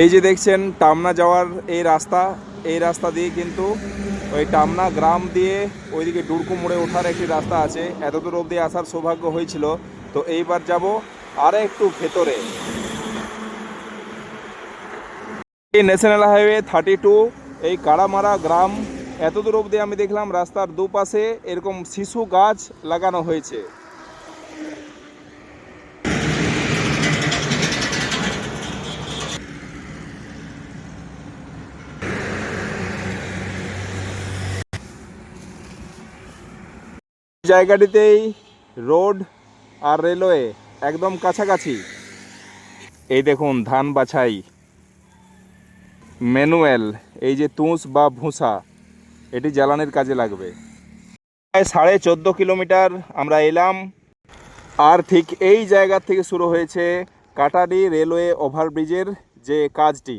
এই যে দেখছেন, টামনা যাওয়ার এই রাস্তা এই রাস্তা দিয়ে কিন্তু ওই টামনা গ্রাম দিয়ে ওইদিকে ডুরকু মোড়ে ওঠার একটি রাস্তা আছে। এতদূর অবধি আসার সৌভাগ্য হয়েছিল। তো এইবার যাব আরও একটু ভেতরে। এই ন্যাশনাল হাইওয়ে থার্টি টু, এই কাড়ামারা গ্রাম, এতদূর অবধি আমি দেখলাম রাস্তার দুপাশে এরকম শিশু গাছ লাগানো হয়েছে। জায়গাটিতেই রোড আর রেলওয়ে একদম কাছাকাছি। এই দেখুন ধান বাছাই। ম্যানুয়াল, এই যে তুষ বা ভুসা, এটি জ্বালানির কাজে লাগবে। প্রায় সাড়ে চোদ্দ কিলোমিটার আমরা এলাম আর ঠিক এই জায়গা থেকে শুরু হয়েছে কাটারি রেলওয়ে ওভারব্রিজের যে কাজটি।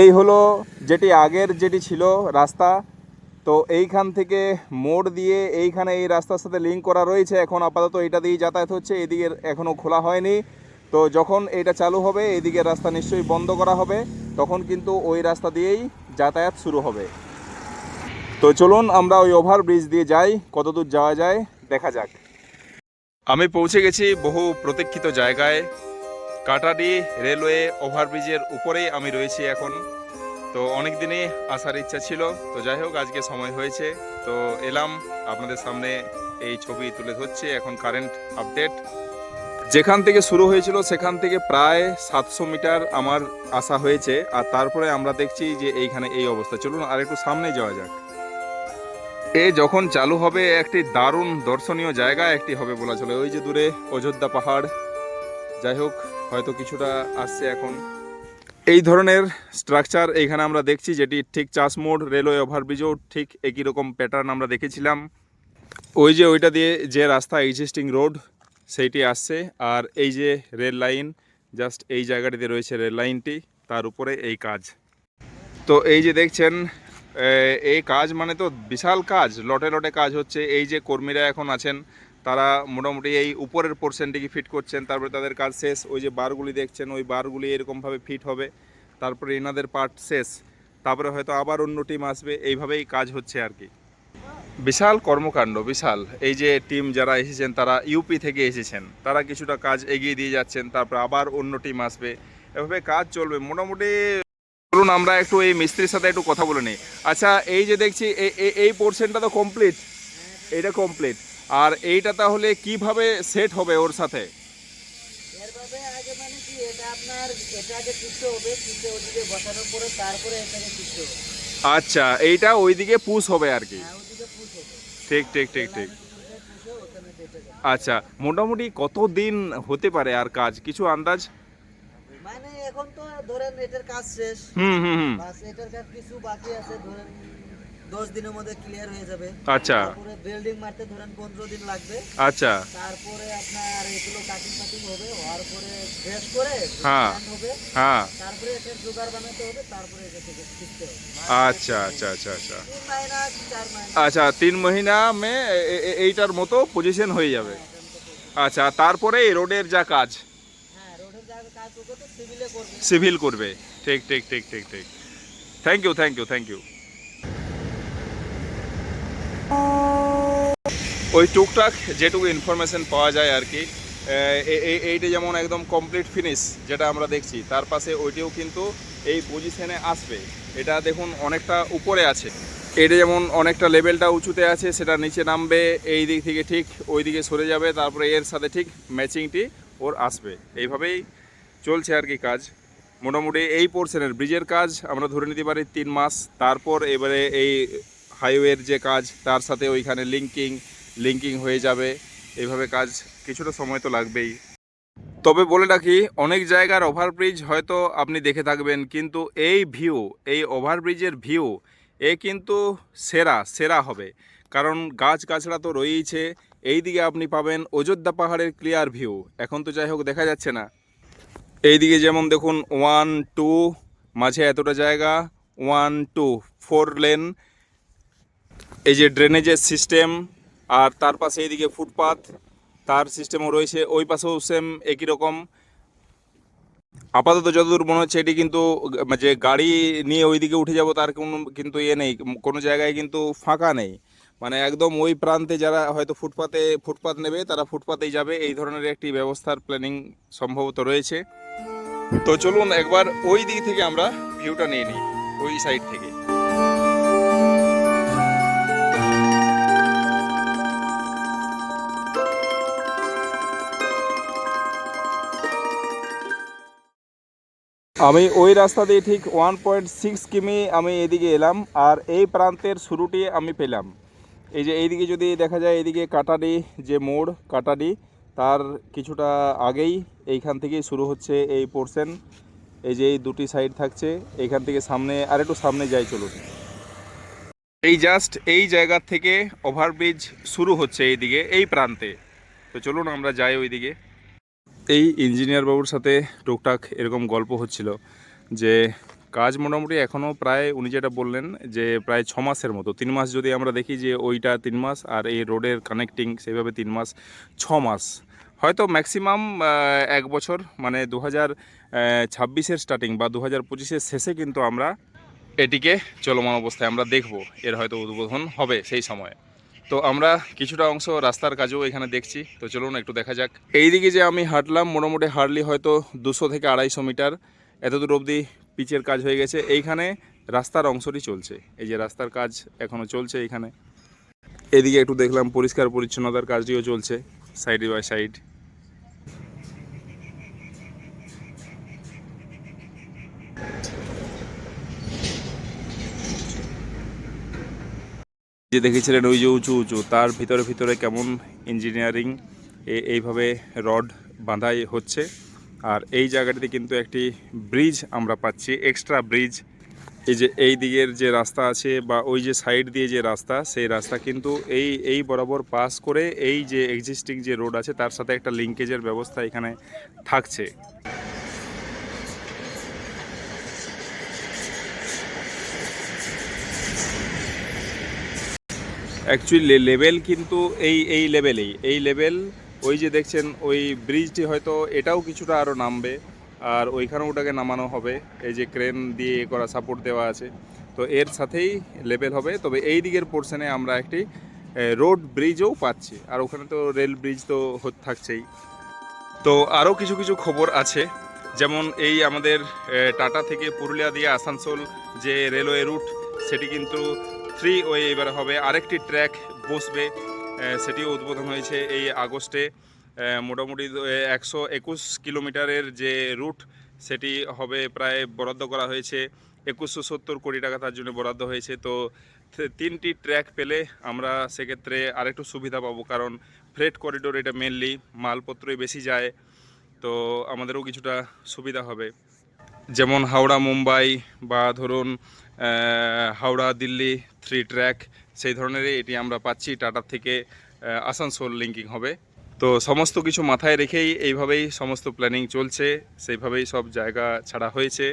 এই হলো যেটি আগের যেটি ছিল রাস্তা তো এইখান থেকে মোড় দিয়ে এইখানে এই রাস্তার সাথে লিঙ্ক করা রয়েছে। এখন আপাতত এটা দিয়েই যাতায়াত হচ্ছে। এদিকে এখনও খোলা হয়নি। তো যখন এটা চালু হবে, এদিকে রাস্তা নিশ্চয়ই বন্ধ করা হবে। তখন কিন্তু ওই রাস্তা দিয়েই যাতায়াত শুরু হবে। তো চলুন আমরা ওই ওভারব্রিজ দিয়ে যাই। কতদূর যাওয়া যায়, দেখা যাক। আমি পৌঁছে গেছি বহু প্রতীক্ষিত জায়গায়। কাটাডি রেলওয়ে ওভারব্রিজের উপরেই আমি রয়েছি এখন। তো অনেক দিনই আসার ইচ্ছা ছিল। তো যাই হোক, আজকে সময় হয়েছে। তো এলাম, আপনাদের সামনে এই ছবি তুলে ধরছে। এখন কারেন্ট আপডেট যেখান থেকে শুরু হয়েছিল, সেখান থেকে প্রায় সাতশো মিটার আমার আসা হয়েছে। আর তারপরে আমরা দেখছি যে এইখানে এই অবস্থা। চলুন আর একটু সামনে যাওয়া যাক। এ যখন চালু হবে, একটি দারুণ দর্শনীয় জায়গা একটি হবে বলা চলে। ওই যে দূরে অযোধ্যা পাহাড়। যাই হোক, হয়তো কিছুটা আসছে এখন। এই ধরনের স্ট্রাকচার এইখানে আমরা দেখছি যেটি ঠিক চাষ মোড় রেলওয়ে ওভারব্রিজও ঠিক একই রকম প্যাটার্ন আমরা দেখেছিলাম। ওই যে ওইটা দিয়ে যে রাস্তা এক্সিস্টিং রোড সেইটি আসছে। আর এই যে রেল লাইন জাস্ট এই জায়গাটিতে রয়েছে রেল লাইনটি তার উপরে এই কাজ। তো এই যে দেখছেন এই কাজ মানে তো বিশাল কাজ, লটে লটে কাজ হচ্ছে। এই যে কর্মীরা এখন আছেন তারা মোটামুটি এই উপরের পোর্শনটিকে ফিট করছেন, তারপরে তাদের কাজ শেষ, ওই যে বারগুলি দেখছেন, ওই বারগুলি এরকমভাবে ফিট হবে, তারপরে এনাদের পার্ট শেষ, তারপরে হয়তো আবার অন্য টিম আসবে, এইভাবেই কাজ হচ্ছে আর কি। বিশাল কর্মকাণ্ড, বিশাল। এই যে টিম যারা এসেছেন, তারা ইউপি থেকে এসেছেন, তারা কিছুটা কাজ এগিয়ে দিয়ে যাচ্ছেন, তারপর আবার অন্য টিম আসবে, এভাবে কাজ চলবে। মোটামুটি চলুন, আমরা একটু এই মিস্ত্রির সাথে একটু কথা বলে নিই। আচ্ছা এই যে দেখছি এই- পোর্শনটা তো কমপ্লিট এইটা কমপ্লিট আর এইটা তাহলে কীভাবে সেট হবে ওর সাথে? এরভাবে আগে মানে কি এটা আপনার এটা আগে পিছতে হবে পিছতে ওদিকে বসানোর পরে তারপরে এটাকে পিছতে হবে। আচ্ছা এইটা ওইদিকে পুশ হবে আর কি? হ্যাঁ ঠিক ঠিক ঠিক ঠিক। আচ্ছা মোটামুটি কত দিন হতে পারে আর কাজ? কিছু আন্দাজ? মানে এখন তো ধরেন এটার কাজ শেষ। হুম হুম হুম। বাস এটার কাজ কিছু বাকি আছে ধরেন দশ দিনের মধ্যে ক্লিয়ার হয়ে যাবে। আচ্ছা। তারপরে বিল্ডিং মারতে ধরেন পনেরো দিন লাগবে। আচ্ছা। তারপরে আপনার এগুলো কাটিং ফাটিং হবে হওয়ার পরে ড্রেস করে হ্যাঁ। হবে। হ্যাঁ। তারপরে এটার জোগাড় বানাতে হবে তারপরে এটা থেকে শিখতে হবে। আচ্ছা আচ্ছা আচ্ছা আচ্ছা। তিন আচ্ছা তিন মহিনা মে এইটার মতো পজিশন হয়ে যাবে। আচ্ছা তারপরে রোডের যা কাজ? হ্যাঁ সিভিলে সিভিল করবে। ঠিক ঠিক ঠিক ঠিক ঠিক। Thank you thank you thank you ওই টুকটাক যেটুকু ইনফরমেশন পাওয়া যায় আর কি এইটা যেমন একদম কমপ্লিট ফিনিশ যেটা আমরা দেখছি, তার পাশে ওইটিও কিন্তু এই পজিশনে আসবে। এটা দেখুন অনেকটা উপরে আছে। এটা যেমন অনেকটা লেভেলটা উঁচুতে আছে, সেটা নিচে নামবে, এই দিক থেকে ঠিক ওই দিকে সরে যাবে, তারপরে এর সাথে ঠিক ম্যাচিংটি ওর আসবে। এইভাবেই চলছে আর কি কাজ। মোটামুটি এই পোর্শনের ব্রিজের কাজ আমরা ধরে নিতে পারি তিন মাস। তারপর এবারে এই হাইওয়ের যে কাজ, তার সাথে ওইখানে লিঙ্কিং লিঙ্কিং হয়ে যাবে। এইভাবে কাজ কিছুটা সময় তো লাগবেই। তবে বলে রাখি, অনেক জায়গার ওভারব্রিজ হয়তো আপনি দেখে থাকবেন, কিন্তু এই ভিউ এই ওভারব্রিজের ভিউ এ কিন্তু সেরা সেরা হবে। কারণ গাছ গাছড়া তো রয়েইছে এই দিকে আপনি পাবেন অযোধ্যা পাহাড়ের ক্লিয়ার ভিউ এখন তো যাই হোক, দেখা যাচ্ছে না। এইদিকে যেমন দেখুন ওয়ান টু মাঝে এতটা জায়গা ওয়ান টু ফোর লেন এই যে ড্রেনেজের সিস্টেম আর তার পাশে এইদিকে ফুটপাথ তার সিস্টেমও রয়েছে, ওই পাশেও সেম একই রকম। আপাতত যতদূর মনে হচ্ছে এটি কিন্তু, যে গাড়ি নিয়ে ওইদিকে উঠে যাব তার কোনো কিন্তু ইয়ে নেই, কোনো জায়গায় কিন্তু ফাঁকা নেই। মানে একদম ওই প্রান্তে যারা হয়তো ফুটপাতে, ফুটপাত নেবে, তারা ফুটপাতেই যাবে। এই ধরনের একটি ব্যবস্থার প্ল্যানিং সম্ভবত রয়েছে। তো চলুন একবার ওই দিক থেকে আমরা ভিউটা নিয়ে নিই, ওই সাইড থেকে। আমি ওই রাস্তা দিয়ে ঠিক ওয়ান পয়েন্ট সিক্স কিমি আমি এদিকে এলাম, আর এই প্রান্তের শুরুটি আমি পেলাম। এই যে এইদিকে যদি দেখা যায়, এইদিকে কাটাডি যে মোড়, কাটাডি, তার কিছুটা আগেই এইখান থেকেই শুরু হচ্ছে এই পোর্শন এই যে এই দুটি সাইড থাকছে, এইখান থেকে সামনে, আর একটু সামনে যাই চলুন। এই জাস্ট এই জায়গা থেকে ওভারব্রিজ শুরু হচ্ছে এইদিকে, এই প্রান্তে। তো চলুন আমরা যাই ওইদিকে। এই ইঞ্জিনিয়ার বাবুর সাথে টুকটাক এরকম গল্প হচ্ছিল যে কাজ মোটামুটি এখনও প্রায়, উনি যেটা বললেন যে প্রায় ছ মাসের মতো। তিন মাস যদি আমরা দেখি যে ওইটা তিন মাস আর এই রোডের কানেক্টিং সেইভাবে তিন মাস, ছ মাস। হয়তো ম্যাক্সিমাম এক বছর মানে দু হাজার ছাব্বিশের স্টার্টিং বা দু হাজার পঁচিশের শেষে কিন্তু আমরা এটিকে চলমান অবস্থায় আমরা দেখব। এর হয়তো উদ্বোধন হবে সেই সময়। তো আমরা কিছুটা অংশ রাস্তার কাজও এখানে দেখছি। তো চলুন একটু দেখা যাক। এইদিকে যে আমি হাঁটলাম, মোটামুটি হার্ডলি হয়তো দুশো থেকে আড়াইশো মিটার। এতদূর অবধি পিচের কাজ হয়ে গেছে। এইখানে রাস্তার অংশটি চলছে। এই যে রাস্তার কাজ এখনও চলছে এইখানে। এদিকে একটু দেখলাম পরিষ্কার পরিচ্ছন্নতার কাজটিও চলছে সাইড বাই সাইড যে দেখেছিলেন ওই যে উঁচু উঁচু, তার ভিতরে ভিতরে কেমন ইঞ্জিনিয়ারিং এইভাবে রড বাঁধাই হচ্ছে। আর এই জায়গাটিতে কিন্তু একটি ব্রিজ আমরা পাচ্ছি এক্সট্রা ব্রিজ এই যে এই দিকের যে রাস্তা আছে বা ওই যে সাইড দিয়ে যে রাস্তা, সেই রাস্তা কিন্তু এই এই বরাবর পাস করে এই যে এক্সিস্টিং যে রোড আছে, তার সাথে একটা লিঙ্কেজের ব্যবস্থা এখানে থাকছে। অ্যাকচুয়ালি লেভেল কিন্তু এই এই লেভেলেই এই লেভেল ওই যে দেখছেন, ওই ব্রিজটি হয়তো এটাও কিছুটা আরও নামবে, আর ওইখানেও ওটাকে নামানো হবে, এই যে ক্রেন দিয়ে এ করা সাপোর্ট দেওয়া আছে। তো এর সাথেই লেভেল হবে, তবে এই দিকের পোর্শনে আমরা একটি রোড ব্রিজও পাচ্ছি, আর ওখানে তো রেল ব্রিজ তো থাকছেই। তো আরও কিছু কিছু খবর আছে, যেমন এই আমাদের টাটা থেকে পুরুলিয়া দিয়ে আসানসোল যে রেলওয়ে রুট সেটি কিন্তু থ্রি ওয়ে এবার হবে। আরেকটি ট্র্যাক বসবে সেটিও উদ্বোধন হয়েছে এই আগস্টে। মোটামুটি একশো একুশ কিলোমিটারের যে রুট সেটি হবে প্রায় বরাদ্দ করা হয়েছে। একুশশো সত্তর কোটি টাকা তার জন্য বরাদ্দ হয়েছে। তো তিনটি ট্র্যাক পেলে আমরা সেক্ষেত্রে আরেকটু সুবিধা পাবো। কারণ ফ্রেট করিডোর এটা মেনলি মালপত্রই বেশি যায়, তো আমাদেরও কিছুটা সুবিধা হবে। যেমন হাওড়া, মুম্বাই বা ধরুন হাওড়া, দিল্লি থ্রি ট্র্যাক সেই ধরনেরই এটি আমরা পাচ্ছি টাটার থেকে আসানসোল লিঙ্কিং হবে। তো সমস্ত কিছু মাথায় রেখেই এইভাবেই সমস্ত প্ল্যানিং চলছে, সেইভাবেই সব জায়গা ছাড়া হয়েছে।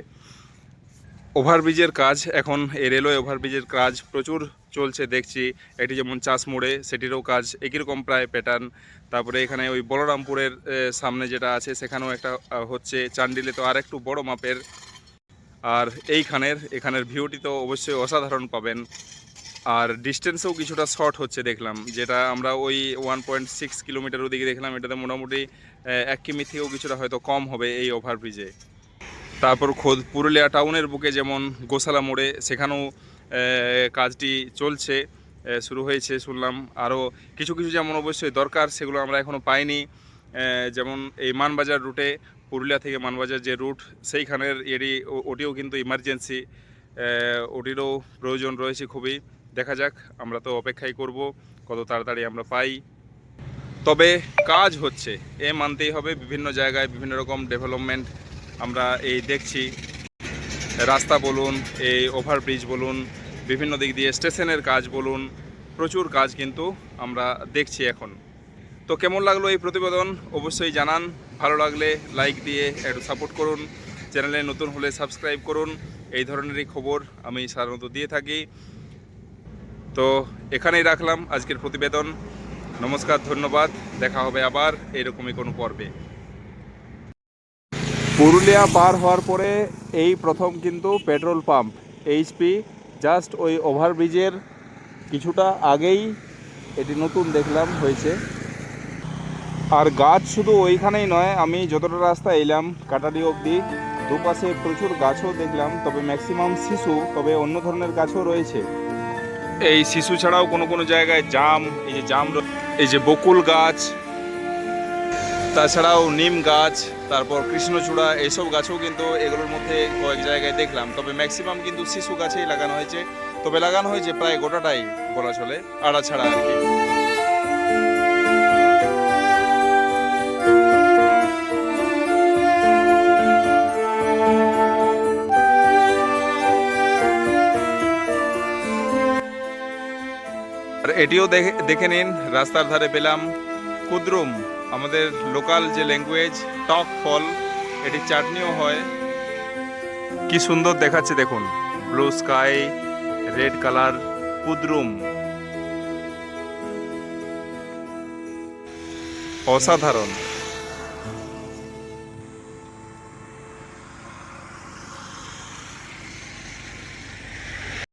ওভারব্রিজের কাজ, এখন এই রেলওয়ে ওভারব্রিজের কাজ প্রচুর চলছে, দেখছি। এটি যেমন চাষ মোড়ে, সেটিরও কাজ একই রকম প্রায় প্যাটার্ন তারপরে এখানে ওই বলরামপুরের সামনে যেটা আছে, সেখানেও একটা হচ্ছে চান্ডিলে তো আর একটু বড় মাপের। আর এইখানের, এখানের ভিউটি তো অবশ্যই অসাধারণ পাবেন। আর ডিস্টেন্সেও কিছুটা শর্ট হচ্ছে দেখলাম, যেটা আমরা ওই ওয়ান পয়েন্ট সিক্স কিলোমিটার ওদিকে দেখলাম, এটাতে মোটামুটি এক কিমি থেকেও কিছুটা হয়তো কম হবে এই ওভারব্রিজে তারপর খোদ পুরুলিয়া টাউনের বুকে যেমন গোসালা মোড়ে, সেখানেও কাজটি চলছে শুরু হয়েছে শুনলাম। আরও কিছু কিছু যেমন অবশ্যই দরকার, সেগুলো আমরা এখনও পাইনি। যেমন এই মানবাজার রুটে, পুরুলিয়া থেকে মানবাজার যে রুট, সেইখানের এরই ওটিও কিন্তু ইমার্জেন্সি ওটিরও প্রয়োজন রয়েছে খুবই। দেখা যাক, আমরা তো অপেক্ষাই করব, কত তাড়াতাড়ি আমরা পাই। তবে কাজ হচ্ছে, এ মানতেই হবে, বিভিন্ন জায়গায় বিভিন্ন রকম ডেভেলপমেন্ট আমরা এই দেখছি। রাস্তা বলুন, এই ওভারব্রিজ বলুন, বিভিন্ন দিক দিয়ে স্টেশনের কাজ বলুন, প্রচুর কাজ কিন্তু আমরা দেখছি এখন। তো কেমন লাগল এই প্রতিবেদন? অবশ্যই জানান, ভালো লাগলে লাইক দিয়ে একটু সাপোর্ট করুন, চ্যানেলে নতুন হলে সাবস্ক্রাইব করুন, এই ধরনেরই খবর আমি সাধারণত দিয়ে থাকি। তো এখানেই রাখলাম আজকের প্রতিবেদন। নমস্কার, ধন্যবাদ। দেখা হবে আবার এরকমই কোনো পর্বে। পুরুলিয়া পার হওয়ার পরে এই প্রথম কিন্তু পেট্রোল পাম্প এইচপি জাস্ট ওই ওভারব্রিজের কিছুটা আগেই এটি নতুন দেখলাম হয়েছে। আর গাছ শুধু ওইখানেই নয়, আমি যতটা রাস্তা এলাম কাটারি অবধি, দুপাশে প্রচুর গাছও দেখলাম, তবে ম্যাক্সিমাম শিশু, তবে অন্য ধরনের গাছও রয়েছে। এই শিশু ছাড়াও কোনো কোনো জায়গায় জাম, এই যে জাম এই যে বকুল গাছ, তাছাড়াও নিম গাছ, তারপর কৃষ্ণচূড়া এইসব গাছও কিন্তু এগুলোর মধ্যে কয়েক জায়গায় দেখলাম। তবে ম্যাক্সিমাম কিন্তু শিশু গাছেই লাগানো হয়েছে। তবে লাগানো হয়েছে প্রায় গোটাটাই বলা চলে আড়া ছাড়া আর কি। এটিও দেখে দেখে নিন, রাস্তার ধারে পেলাম কুদ্রুম, আমাদের লোকাল যে ল্যাঙ্গুয়েজ টক ফল এটি চাটনিও হয়। কি সুন্দর দেখাচ্ছে দেখুন ব্লু স্কাই রেড কালার কুদ্রুম। অসাধারণ।